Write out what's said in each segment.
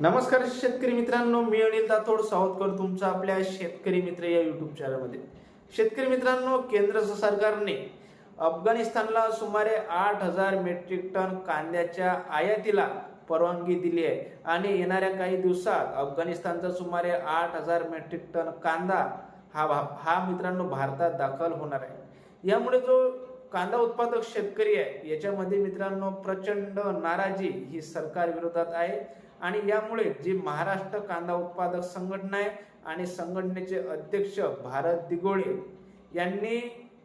नमस्कार शेतकरी मित्रांनो मी अनिल दातोड सावधकर तुमचं आपल्या शेतकरी मित्र या युट्यूब चॅनलमध्ये शेतकरी मित्रांनो केंद्र सरकारने अफगाणिस्तानला सुमारे आठ हजार मेट्रिक टन कांद्याच्या आयातीला परवानगी दिली आहे. आणि येणाऱ्या काही दिवसात अफगाणिस्तानचा सुमारे आठ हजार मेट्रिक टन कांदा हा भा- हा मित्रांनो भारतात दाखल होणार आहे. यामुळे जो कांदा उत्पादक शेतकरी आहे याच्यामध्ये मित्रांनो प्रचंड नाराजी ही सरकार विरोधात आहे. आणि यामुळे जी महाराष्ट्र कांदा उत्पादक संघटना आहे आणि संघटनेचे अध्यक्ष भारत दिगोळे यांनी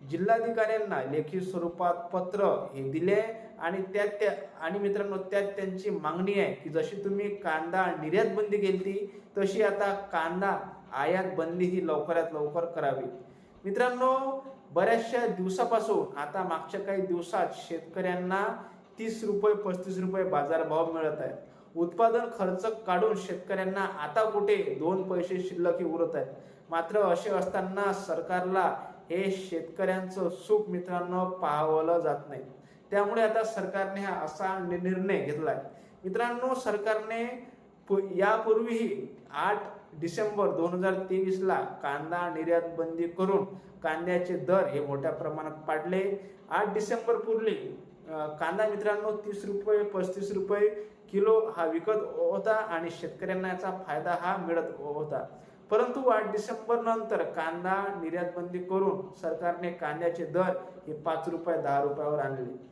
जिल्हाधिकाऱ्यांना लेखी स्वरूपात पत्र हे दिले आहे आणि त्यात त्या आणि मित्रांनो त्यात त्यांची मागणी आहे की जशी तुम्ही कांदा निर्यात बंदी केली तशी आता कांदा आयात बंदी ही लवकरात लवकर करावी. मित्रांनो बऱ्याचशा दिवसापासून आता मागच्या काही दिवसात शेतकऱ्यांना तीस रुपये पस्तीस रुपये बाजारभाव मिळत आहे उत्पादन खर्च काढून शेतकऱ्यांना आता कुठे दोन पैसे शिल्लक उरत आहेत? मात्र असे असताना सरकारला हे शेतकऱ्यांचं सुख मित्रांनो पाहावलं जात नाही. त्यामुळे आता सरकारने हा असा निर्णय निर्णय घेतलाय. मित्रांनो सरकारने पु- यापूर्वीही आठ डिसेंबर दोन हजार तेवीसला कांदा निर्यात बंदी करून कांद्याचे दर हे मोठ्या प्रमाणात पाडले. आठ डिसेंबर पूर्वी कांदा मित्रांनो तीस रुपये पस्तीस रुपये किलो हा विकत होता आणि शेतकऱ्यांना याचा फायदा हा मिळत हो- होता. परंतु आठ डिसेंबर नंतर कांदा निर्यात बंदी करून सरकारने कांद्याचे दर हे पाच रुपये दहा रुपयावर आणले.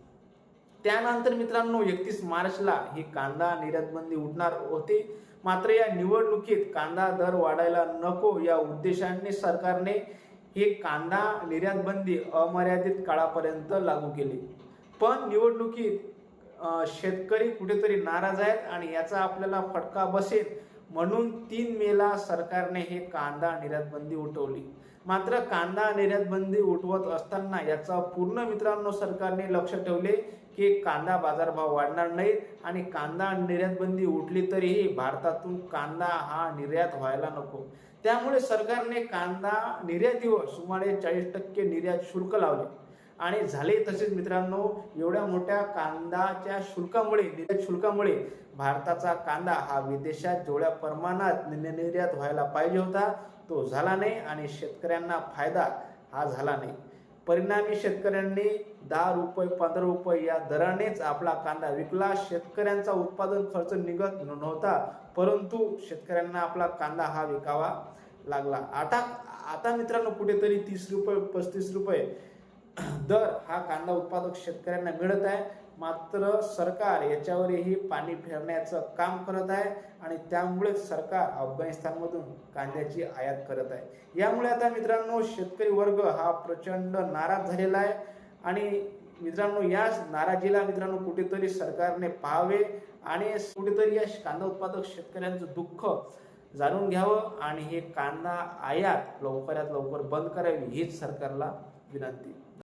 त्यानंतर मित्रांनो एकतीस मार्चला ही कांदा निर्यात बंदी उठणार होती. मात्र या निवडणुकीत कांदा दर वाढायला नको या उद्देशाने सरकारने ही कांदा निर्यात बंदी अमर्यादित काळापर्यंत लागू केली. पण निवडणुकीत शेतकरी कुठेतरी नाराज आहेत आणि याचा आपल्याला फटका बसेल म्हणून तीन मेला सरकारने हे कांदा निर्यातबंदी उठवली. मात्र कांदा निर्यातबंदी उठवत असताना याचा पूर्ण मित्रांनो सरकारने लक्ष ठेवले की कांदा बाजारभाव वाढणार नाहीत आणि कांदा निर्यातबंदी उठली तरीही भारतातून कांदा हा निर्यात व्हायला नको. त्यामुळे सरकारने कांदा निर्यातीवर सुमारे चाळीस टक्के निर्यात शुल्क लावले. आणि झाले तसेच मित्रांनो एवढ्या मोठ्या कांदाच्या शुल्कामुळे निर्यात शुल्कामुळे भारताचा कांदा हा विदेशात जेवढ्या प्रमाणात निर्यात व्हायला पाहिजे होता तो झाला नाही आणि शेतकऱ्यांना फायदा हा झाला नाही. परिणामी शेतकऱ्यांनी दहा रुपये पंधरा रुपये या दरानेच आपला कांदा विकला. शेतकऱ्यांचा उत्पादन खर्च निघत नव्हता परंतु शेतकऱ्यांना आपला कांदा हा विकावा लागला. आता आता मित्रांनो कुठेतरी तीस रुपये पस्तीस रुपये दर हा कांदा उत्पादक शेतकऱ्यांना मिळत आहे. मात्र सरकार याच्यावरही पाणी फिरण्याचं काम करत आहे आणि त्यामुळे सरकार अफगाणिस्तानमधून कांद्याची आयात करत आहे. यामुळे आता मित्रांनो शेतकरी वर्ग हा प्रचंड नाराज झालेला आहे. आणि मित्रांनो या नाराजीला मित्रांनो कुठेतरी सरकारने पाहावे आणि कुठेतरी या कांदा उत्पादक शेतकऱ्यांचं दुःख जाणून घ्यावं आणि हे कांदा आयात लवकरात लवकर बंद करावी हीच सरकारला विनंती.